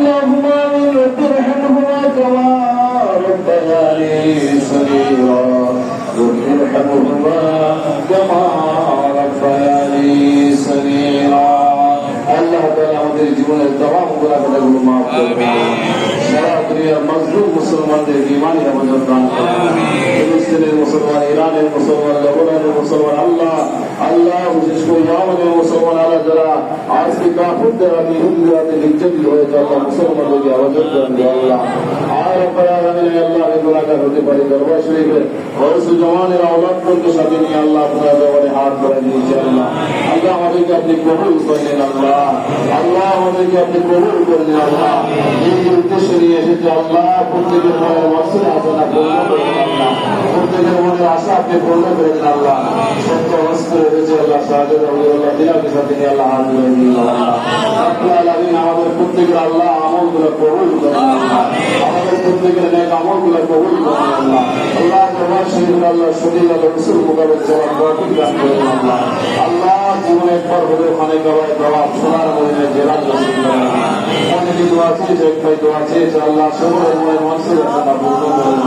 اللهم آمين رب ارحمهما كما ربياني صغيرا رب ارحمهما كما ربياني صغيرا আল্লাহ তাআলা আমাদের জীবনের तमाम গুনাহগুলো মাফ করুন সারা দুনিয়ার মজলুম মুসলমানদের ইমানি হেফাজত দান করুন ফিলিস্তিনের আল্লাহ বিশেষ করে ইয়ামানের মুসলমান আল্লাহ যারা আজকে কাফুরদের আমি হিন্দুরাতে নির্যাতিত হয়েছে, আল্লাহ মুসলমানদেরকে হেফাজত করেন আল্লাহ। আল্লাহ প্রত্যেকের প্রত্যেকের মনের আশা আপনি পূর্ণ করে দেন আল্লাহ। সত্য অস্ত্র হয়েছে আল্লাহ সাহায্য আল্লাহ দিনাকে সাথে আল্লাহ আল্লাহ আমাদের প্রত্যেকের আল্লাহ আমলগুলো কবুল করেন আমাদের প্রত্যেকের নেক আমলগুলো কবুল করেন আল্লাহ। আল্লাহ তোমার শরীর আল্লাহ শরীর আল্লাহ রসুল মোকাবেল জবাব তৌফিক দান করেন আল্লাহ। আল্লাহ জীবনে একবার হলে ওখানে গবায় জবাব সোনার মদিনে জেরাজ নসিব করেন অনেকে দোয়া চেয়েছে এক ভাই দোয়া চেয়েছে, আল্লাহ সবাই মনের মনসির আসানা পূর্ণ করেন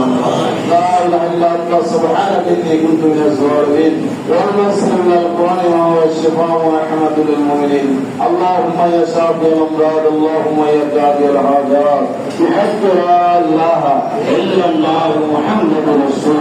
حقا سبحانك إني كنت من الظالمين. والنصر من القرآن وهو الشفاء ورحمة للمؤمنين. اللهم يا شافي الأمراض اللهم يا دافع الحاجات. بحق لا إله إلا الله محمد رسول الله